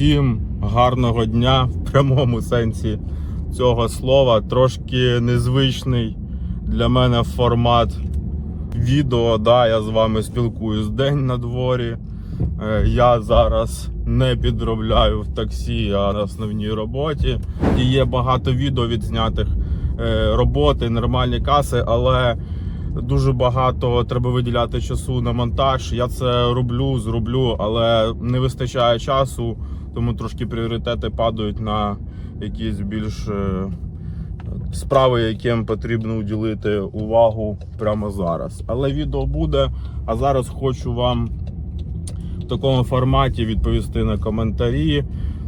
Всім гарного дня в прямому сенсі цього слова. Трошки незвичний для мене формат відео. Да, я з вами спілкуюсь день на дворі. Е, Я зараз не підробляю в таксі, а на основній роботі. І є багато відео відзнятих е, роботи, нормальні каси, але дуже багато треба виділяти часу на монтаж. Я це роблю, зроблю, але не вистачає часу, тому трошки пріоритети падають на якісь більш е, справи, яким потрібно уділити увагу прямо зараз. Але відео буде. А зараз хочу вам в такому форматі відповісти на коментарі.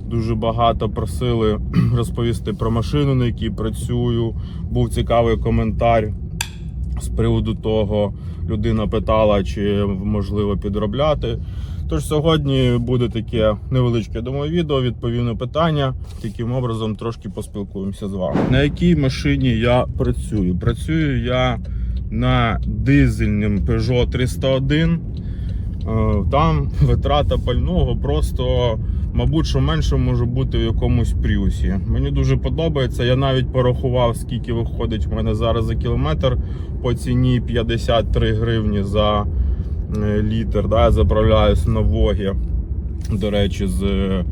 Дуже багато просили розповісти про машину, на якій працюю. Був цікавий коментар з приводу того, людина питала, чи можливо підробляти. Тож сьогодні буде таке невеличке думаю, відео, відповім на питання. Таким образом трошки поспілкуємося з вами. На якій машині я працюю? Працюю я на дизельним Peugeot 301. Е, Там витрата пального просто, мабуть, що менше може бути в якомусь пріусі. Мені дуже подобається. Я навіть порахував, скільки виходить в мене зараз за кілометр по ціні 53 гривні за літр. Да, заправляюсь на Вогі, до речі, з е,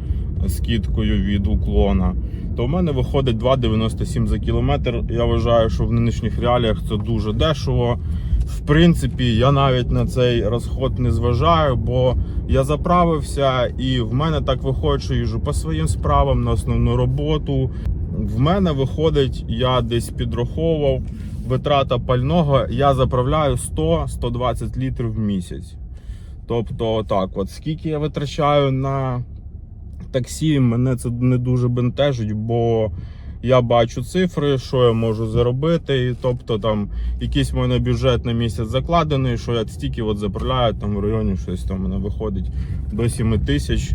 скидкою від уклона. То в мене виходить 2,97 за кілометр. Я вважаю, що в нинішніх реаліях це дуже дешево. В принципі, я навіть на цей розход не зважаю, бо я заправився, і в мене так виходить, що їжу по своїм справам на основну роботу. В мене виходить, я десь підраховував витрата пального. Я заправляю 100-120 літрів в місяць. Тобто, так, от скільки я витрачаю на таксі, мене це не дуже бентежить, бо я бачу цифри, що я можу заробити. І, тобто там якийсь в мене бюджет на місяць закладений, що я стільки от заправляю там в районі щось там мене виходить до 7 тисяч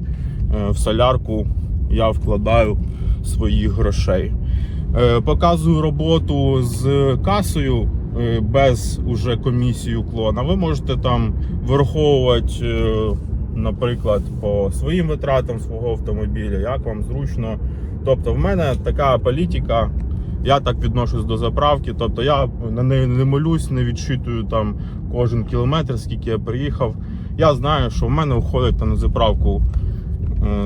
Е, в солярку я вкладаю своїх грошей. Е, Показую роботу з касою е, без уже комісії уклона. Ви можете там вираховувати, е, наприклад, по своїм витратам свого автомобіля, як вам зручно. Тобто, в мене така політика. Я так відношусь до заправки. Тобто я на неї не молюсь, не відчитую там кожен кілометр, скільки я приїхав. Я знаю, що в мене входить на заправку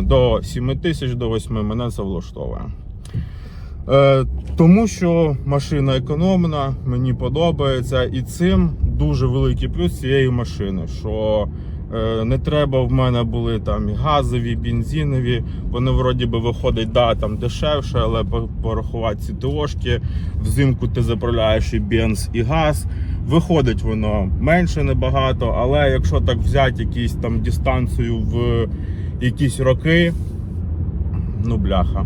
до 7 тисяч, до 8 мене це влаштовує. Е, Тому що машина економна, мені подобається, і цим дуже великий плюс цієї машини. Що е, не треба в мене були там і газові, бензинові. Вони вроді би виходить, да, там дешевше, але порахувати ці ТОшки. Взимку ти заправляєш і бенз, і газ. Виходить воно менше небагато, але якщо так взяти якісь там дистанцію в якісь роки, ну бляха.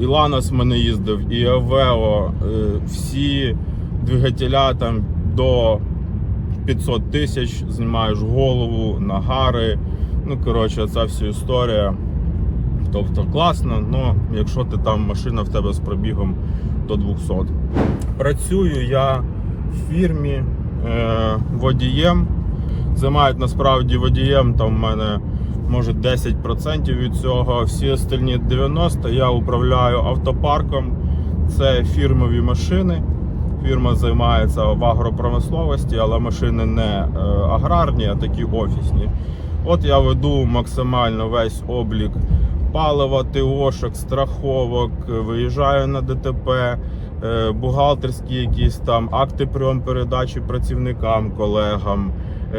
І Ланос в мене їздив, і Авео, е, всі двигателя там до 500 тисяч знімаєш голову, нагари. Ну, коротше, ця вся історія. Тобто класно, але якщо ти там машина в тебе з пробігом до 200. Працюю я в фірмі е, водієм. Займають насправді водієм, там в мене може 10% від цього. Всі остальні 90% я управляю автопарком. Це фірмові машини. Фірма займається в агропромисловості, але машини не е, аграрні, а такі офісні. От я веду максимально весь облік палива, ТОшок, страховок, виїжджаю на ДТП, е, бухгалтерські якісь там акти прийом передачі працівникам, колегам,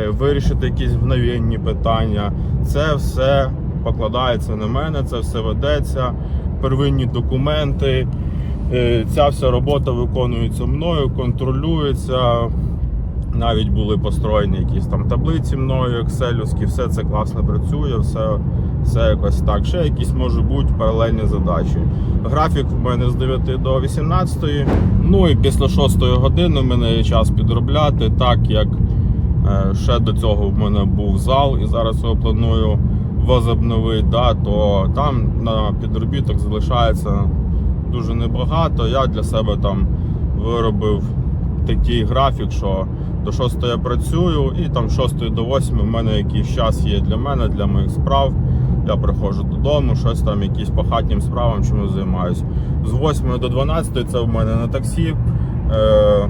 вирішити якісь мгновенні питання. Це все покладається на мене, це все ведеться, первинні документи. Е, Ця вся робота виконується мною, контролюється. Навіть були построєні якісь там таблиці мною, екселівські, все це класно працює, все, все якось так. Ще якісь можуть бути паралельні задачі. Графік в мене з 9 до 18. Ну і після 6 години в мене є час підробляти, так як е, ще до цього в мене був зал, і зараз його планую возобновити, да, то там на підробіток залишається дуже небагато. Я для себе там виробив такий графік, що До 6 я працюю, і там з 6 до 8 в мене якийсь час є для мене, для моїх справ. Я приходжу додому, щось там, якісь по хатнім справам чимось займаюсь. З 8 до 12 це в мене на таксі. Е,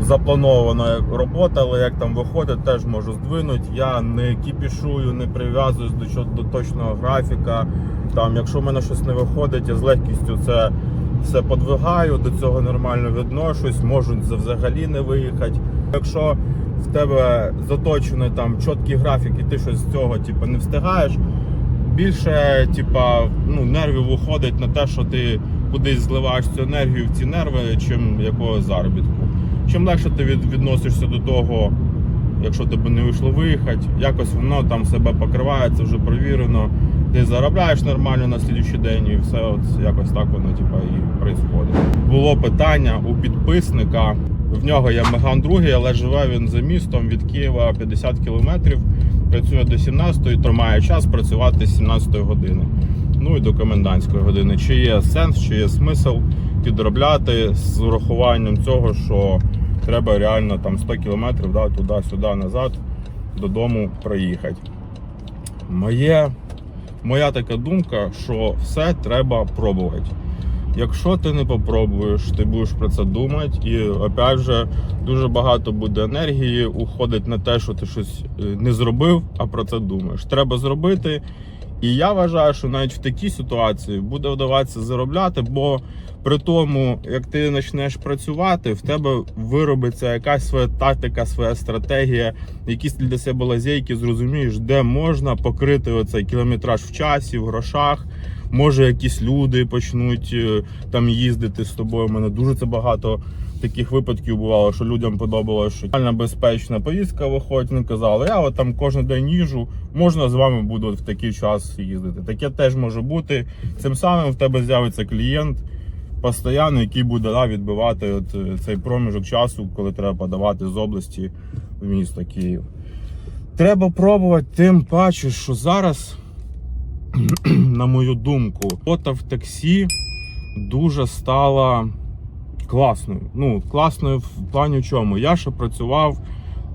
запланована робота, але як там виходить, теж можу здвинути. Я не кіпішую, не прив'язуюсь до, до точного графіка. Там, якщо в мене щось не виходить, я з легкістю це все подвигаю, до цього нормально відношусь, можу взагалі не виїхати. Якщо в тебе заточений там чіткий графік, і ти щось з цього типу, не встигаєш, більше типа, ну, нервів уходить на те, що ти кудись зливаєш цю енергію в ці нерви, чим якогось заробітку. Чим легше ти відносишся до того, якщо тебе не вийшло виїхати, якось воно там себе покриває, це вже провірено. Ти заробляєш нормально на слідчий день і все от якось так воно типа, і происходить. Було питання у підписника. В нього є Меган 2, але живе він за містом від Києва 50 кілометрів. Працює до 17-ї, то час працювати з 17-ї години. Ну і до комендантської години. Чи є сенс, чи є смисл підробляти з урахуванням цього, що треба реально там 100 кілометрів да, туди-сюди, назад, додому проїхати. Моє, моя така думка, що все треба пробувати. Якщо ти не попробуєш, ти будеш про це думати, і опять же дуже багато буде енергії уходить на те, що ти щось е, не зробив, а про це думаєш. Треба зробити. І я вважаю, що навіть в такій ситуації буде вдаватися заробляти, бо при тому, як ти почнеш працювати, в тебе виробиться якась своя тактика, своя стратегія, якісь для себе лазейки, зрозумієш, де можна покрити оцей кілометраж в часі, в грошах. Може, якісь люди почнуть е, там їздити з тобою. У мене дуже це багато таких випадків бувало, що людям подобалося, що реально безпечна поїздка виходить. Вони казали, я от там кожен день їжу, можна з вами буду в такий час їздити. Таке теж може бути. Цим самим в тебе з'явиться клієнт постійно, який буде да, відбивати от е, цей проміжок часу, коли треба подавати з області в місто Київ. Треба пробувати, тим паче, що зараз, на мою думку, робота в таксі дуже стала класною. Ну, класною в плані чому. Я ще працював,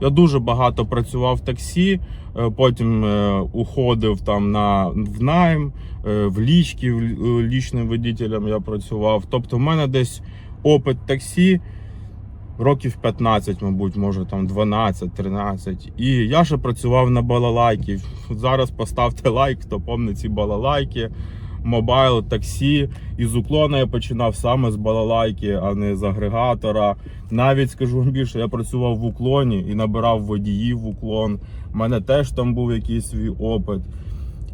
я дуже багато працював в таксі, е, потім е, уходив там на в найм, е, в лічки, лічним водителем я працював. Тобто, в мене десь опит таксі. Років 15, мабуть, може там 12-13. І я ще працював на балалайки. Зараз поставте лайк, хто пам'ятає ці балалайки, мобайл, таксі. Із уклона я починав саме з балалайки, а не з агрегатора. Навіть скажу вам більше, я працював в уклоні і набирав водіїв в уклон. У мене теж там був якийсь свій опит.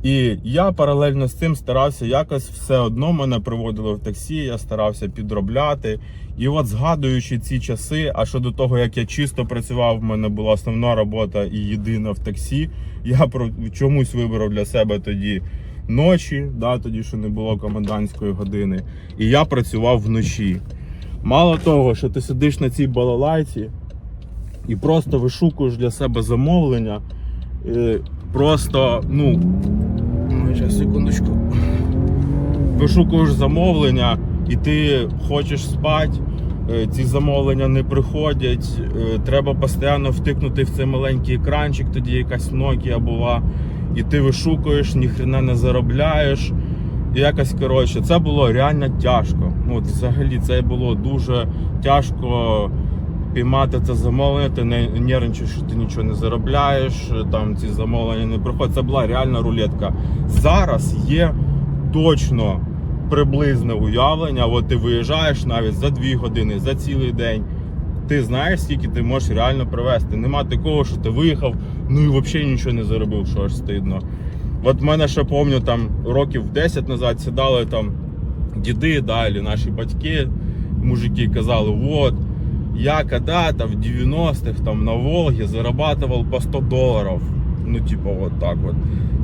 І я паралельно з цим старався якось все одно мене приводило в таксі, я старався підробляти. І от згадуючи ці часи, а щодо того, як я чисто працював, в мене була основна робота і єдина в таксі. Я про чомусь вибрав для себе тоді ночі, да, тоді ще не було комендантської години. І я працював вночі. Мало того, що ти сидиш на цій балалайці і просто вишукуєш для себе замовлення. е, Просто, ну, зараз, секундочку. Вишукуєш замовлення, і ти хочеш спати, е, ці замовлення не приходять. е, Треба постійно втикнути в цей маленький екранчик, тоді якась Nokia була. І ти вишукуєш, ніхрена не заробляєш. І якось коротше, це було реально тяжко. Ну, от взагалі це було дуже тяжко піймати це замовлення, ти не нервничаєш, що ти нічого не заробляєш, там ці замовлення не приходять. Це була реальна рулетка. Зараз є точно приблизне уявлення. От ти виїжджаєш навіть за 2 години, за цілий день. Ти знаєш, скільки ти можеш реально привезти. Нема такого, що ти виїхав, ну і взагалі нічого не заробив, що аж стидно. От мене ще пам'ятаю, там років 10 назад сідали там діди, да, або наші батьки, мужики казали, от, я когда-то в 90-х там на Волге зарабатывал по 100 долларов. Ну, типа, вот так вот.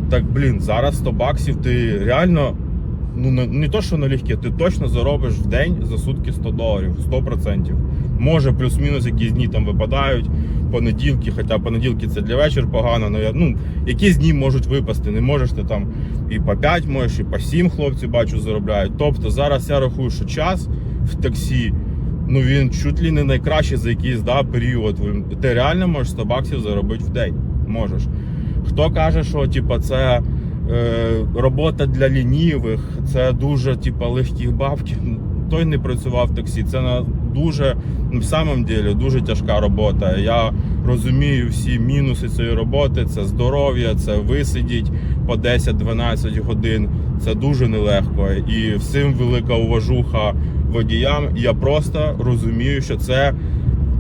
Так, блін, зараз 100 баксів ти реально, ну не, не то, що налегке, ти точно заробиш в день за сутки 100 доларів, 100%. Може, плюс-мінус якісь дні там випадають, понеділки, хоча понеділки це для вечір погано, але ну, якісь дні можуть випасти. Не можеш ти там і по 5 можеш, і по 7 хлопці бачу заробляють. Тобто зараз я рахую, що час в таксі ну він чуть ли не найкращий за якийсь да, період. Ти реально можеш 100 баксів заробити в день. Можеш. Хто каже, що типа, це робота для лінівих, це дуже типа, легкі бабки. Той не працював в таксі. Це на дуже ну, в самом деле дуже тяжка робота. Я розумію всі мінуси цієї роботи. Це здоров'я, це висидіть по 10-12 годин. Це дуже нелегко. І всім велика уважуха водіям. Я просто розумію, що це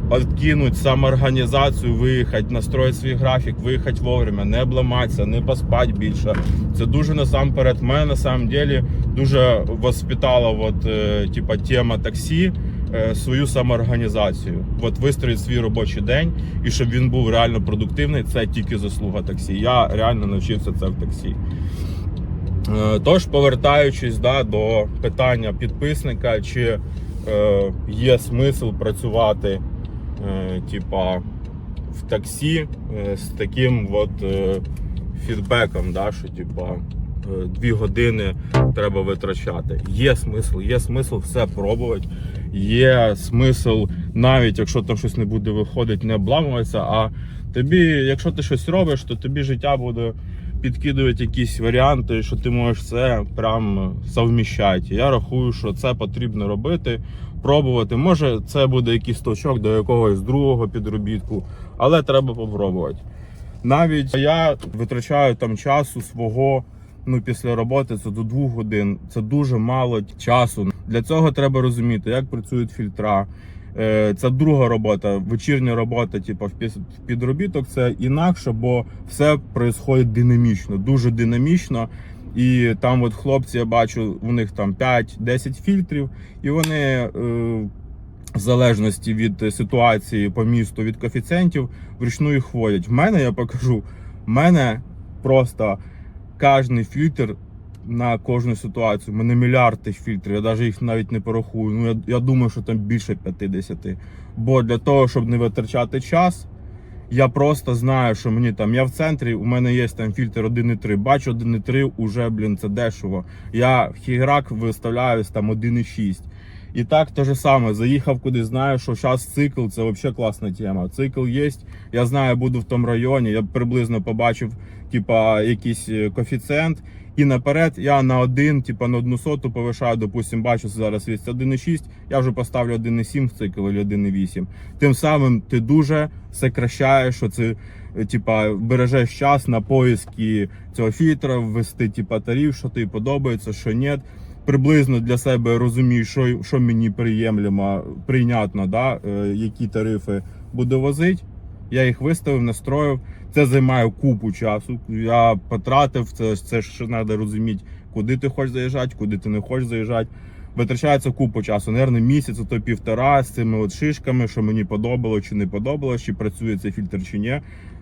откинуть самоорганізацію, виїхати, настроїти свій графік, виїхати вовремя, не обламатися, не поспати більше. Це дуже насамперед мене на самом деле дуже воспитала вот, е, типа, тема таксі. е, Свою самоорганізацію, от вистроїть свій робочий день, і щоб він був реально продуктивний, це тільки заслуга таксі. Я реально навчився це в таксі. Е, Тож, повертаючись да, до питання підписника, чи е, є смисл працювати типа, в таксі е, з таким от, е, фідбеком, да, що типа, е, дві години треба витрачати. Є смисл, є смисл все пробувати. Є смисл, навіть якщо там щось не буде виходити, не обламуватися. А тобі, якщо ти щось робиш, то тобі життя буде підкидувати якісь варіанти, що ти можеш це прям совміщати. Я рахую, що це потрібно робити, пробувати. Може, це буде якийсь точок до якогось другого підробітку, але треба попробувати. Навіть я витрачаю там часу свого. Ну, після роботи це до двох годин. Це дуже мало часу. Для цього треба розуміти, як працюють фільтра. Е, Це друга робота, вечірня робота, типу, в підробіток. Це інакше, бо все відбувається динамічно, дуже динамічно. І там, от хлопці, я бачу, у них там 5-10 фільтрів, і вони. Е, в залежності від ситуації по місту, від коефіцієнтів, вручну їх ходять. В мене я покажу. В мене просто кожний фільтр на кожну ситуацію. У мене мільярд тих фільтрів, я навіть їх навіть не порахую. Ну я, я думаю, що там більше 50. Бо для того, щоб не витрачати час, я просто знаю, що мені там я в центрі, у мене є там фільтр 1,3. Бачу 1,3, уже, блін, це дешево. Я в Хіграк виставляюсь там 1,6. І так те ж саме, заїхав кудись, знаю, що зараз цикл це взагалі класна тема. Цикл є. Я знаю, буду в тому районі. Я приблизно побачив, типа, якийсь е, коефіцієнт. І наперед я на один, типа на одну соту повишаю, допустим, бачу зараз є 1,6, я вже поставлю 1,7 в цикл або 1,8. Тим самим ти дуже сокращаєш, що це типа бережеш час на поиски цього фільтра, ввести типа тариф, що тобі подобається, що ні. Приблизно для себе розумію, що, що мені приємлемо, прийнятно, да, е, які тарифи буду возити. Я їх виставив, настроїв. Це займає купу часу. Я потратив це, це ж треба розуміти, куди ти хочеш заїжджати, куди ти не хочеш заїжджати. Витрачається купу часу. Наверно, місяць, то півтора з цими от шишками, що мені подобалось чи не подобалось, чи працює цей фільтр чи ні.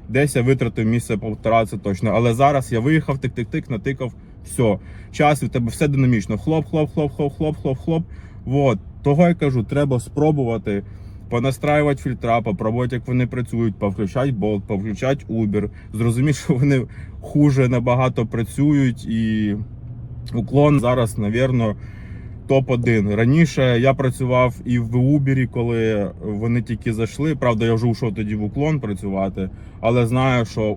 Десь я витратив місяця півтора, це точно. Але зараз я виїхав, тик-тик-тик, натикав, все. Час в тебе все динамічно. Хлоп, хлоп, хлоп, хлоп, хлоп, хлоп, хлоп. Вот. Того я кажу, треба спробувати понастраювати фільтра, попробувати, як вони працюють, повключати болт, повключати Uber, зрозуміти, що вони хуже набагато працюють, і уклон зараз, навірно, топ-1. Раніше я працював і в Uber, коли вони тільки зайшли. Правда, я вже йшов тоді в уклон працювати, але знаю, що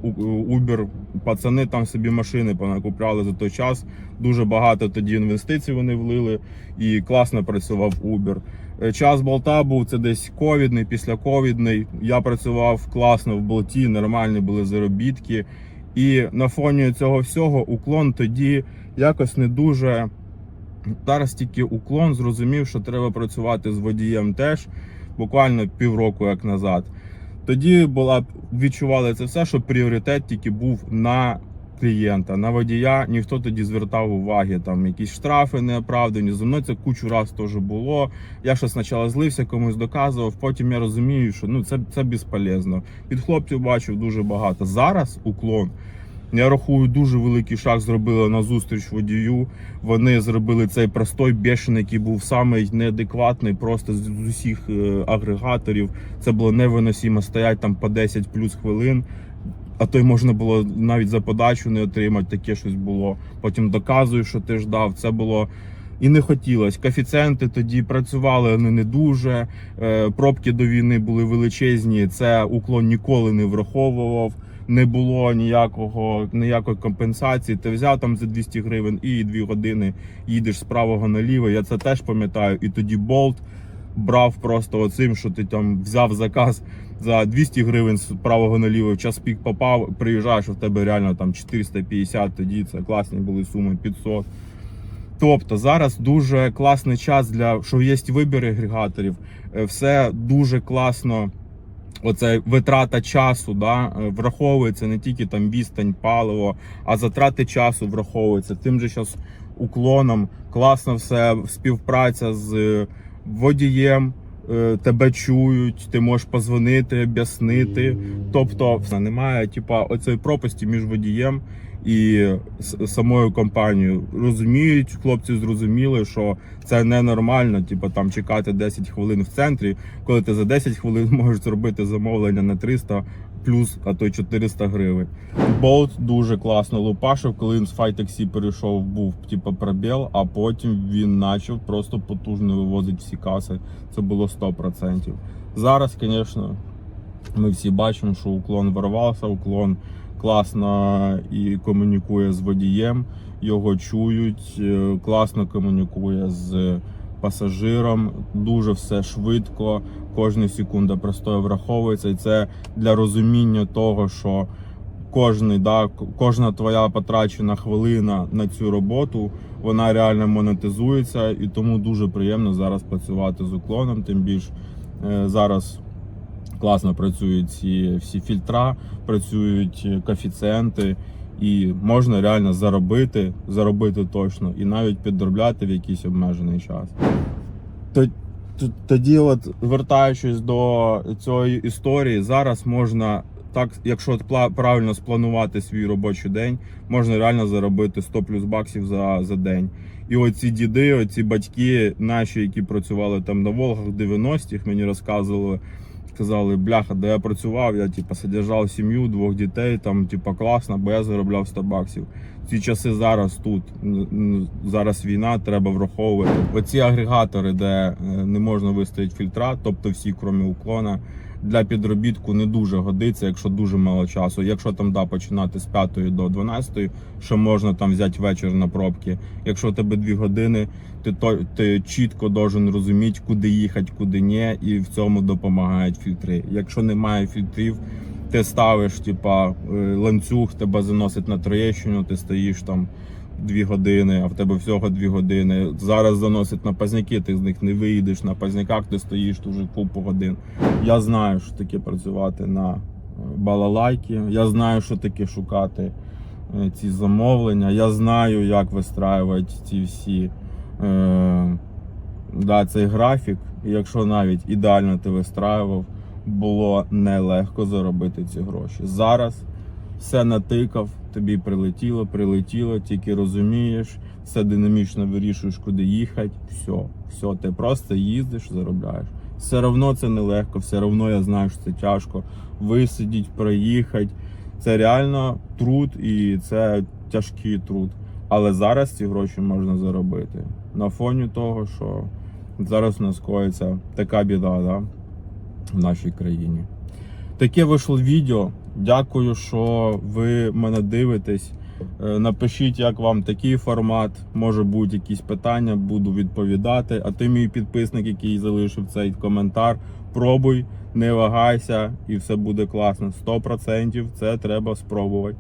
Uber пацани там собі машини понакупляли за той час. Дуже багато тоді інвестицій вони влили і класно працював Uber. Е, Час болта був це десь ковідний, після ковідний. Я працював класно в болті, нормальні були заробітки. І на фоні цього всього уклон тоді якось не дуже. Зараз тільки уклон зрозумів, що треба працювати з водієм теж буквально півроку як назад. Тоді була відчували це все, що пріоритет тільки був на клієнта, на водія. Ніхто тоді звертав уваги. Там якісь штрафи неоправдані. Зі мною це кучу раз теж було. Я ще спочатку злився, комусь доказував. Потім я розумію, що ну це, це безполезно. Від хлопців бачив дуже багато. Зараз уклон. Я рахую, дуже великий шаг зробили на зустріч водію. Вони зробили цей простой бешений, який був самий неадекватний, просто з з усіх е, агрегаторів. Це було невиносимо стоять там по 10 плюс хвилин. А то й можна було навіть за подачу не отримати, таке щось було. Потім доказуєш, що ти ждав. Це було І не хотілося. Коефіцієнти тоді працювали вони не дуже. е, Пробки до війни були величезні. Це уклон ніколи не враховував. Не було ніякого ніякої компенсації. Ти взяв там за 200 гривень і 2 години їдеш з правого наліво. Я це теж пам'ятаю. І тоді болт брав просто оцим, що ти там взяв заказ за 200 гривень з правого наліво, в час пік попав, приїжджаєш, у тебе реально там 450, тоді це класні були суми 500. Тобто зараз дуже класний час для що є вибір агрегаторів, е, все дуже класно. Оце витрата часу, да, е, враховується не тільки там відстань, паливо, а затрати часу враховуються. Тим же зараз уклоном класно все співпраця з водієм, тебе чують, ти можеш позвонити, об'яснити. Тобто, немає типа оцієї пропасті між водієм і самою компанією. Розуміють, хлопці зрозуміли, що це ненормально, типа там чекати 10 хвилин в центрі, коли ти за 10 хвилин можеш зробити замовлення на 300 плюс, а то й 400 гривень. Болт дуже класно лупашив, коли він з Файтексі перейшов, був типу пробіл, а потім він почав просто потужно вивозити всі каси. Це було 100%. Зараз, звісно, ми всі бачимо, що уклон ворвався, уклон класно і комунікує з водієм, його чують, е, класно комунікує з пасажиром. Дуже все швидко, кожна секунда простою враховується, і це для розуміння того, що кожний, да, кожна твоя потрачена хвилина на цю роботу, вона реально монетизується, і тому дуже приємно зараз працювати з уклоном. Тим більш е, зараз класно працюють ці всі фільтра, працюють е, коефіцієнти, і можна реально заробити, заробити точно, і навіть підробляти в якийсь обмежений час. То- то- Тоді, от вертаючись до цієї історії, зараз можна так, якщо правильно спланувати свій робочий день, можна реально заробити 100 плюс баксів за, за день. І оці діди, оці батьки наші, які працювали там на Волгах в 90-х, мені розказували, сказали, бляха, де я працював, я типу, содержав сім'ю, двох дітей, там, типу, класно, бо я заробляв 100 баксів. Ці часи зараз тут. Зараз війна, треба враховувати. Оці агрегатори, де е, не можна виставити фільтра, тобто всі, крім уклона, для підробітку не дуже годиться, якщо дуже мало часу. Якщо там да, починати з 5 до 12, що можна там взяти вечір на пробки. Якщо у тебе 2 години, ти то ти чітко должен розуміти, куди їхати, куди ні, і в цьому допомагають фільтри. Якщо немає фільтрів, ти ставиш, типа е, ланцюг, тебе заносить на Троєщину, ти стоїш там. Дві години, а в тебе всього дві години. Зараз заносять на пазняки, ти з них не виїдеш. На пазняках ти стоїш дуже купу годин. Я знаю, що таке працювати на е, балалайки. Я знаю, що таке шукати е, ці замовлення. Я знаю, як вистраювати ці всі е, да, цей графік. Якщо навіть ідеально ти вистраював, було нелегко заробити ці гроші. Зараз все натикав, тобі прилетіло, прилетіло, тільки розумієш, все динамічно вирішуєш, куди їхати. Все, все, ти просто їздиш, заробляєш. Все одно це нелегко, все одно я знаю, що це тяжко. Висидіть, проїхати. Це реально труд і це тяжкий труд. Але зараз ці гроші можна заробити. На фоні того, що зараз у нас коїться така біда да, в нашій країні. Таке вийшло відео. Дякую, що ви мене дивитесь. Е, Напишіть, як вам такий формат. Може бути якісь питання, буду відповідати. А ти, мій підписник, який залишив цей коментар, пробуй, не вагайся, і все буде класно. 100% це треба спробувати.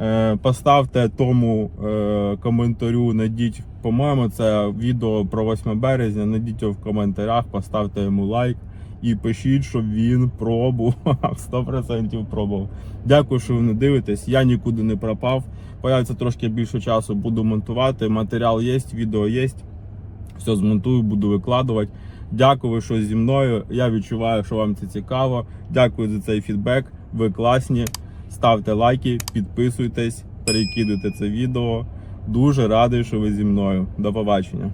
Е, Поставте тому е, коментарю, найдіть, по-моєму, це відео про 8 березня. Найдіть його в коментарях, поставте йому лайк і пишіть, щоб він пробував. 100% пробував. Дякую, що ви не дивитесь. Я нікуди не пропав. Появиться трошки більше часу, буду монтувати. Матеріал є, відео є. Все змонтую, буду викладувати. Дякую, що зі мною. Я відчуваю, що вам це цікаво. Дякую за цей фідбек. Ви класні. Ставте лайки, підписуйтесь, перекидуйте це відео. Дуже радий, що ви зі мною. До побачення.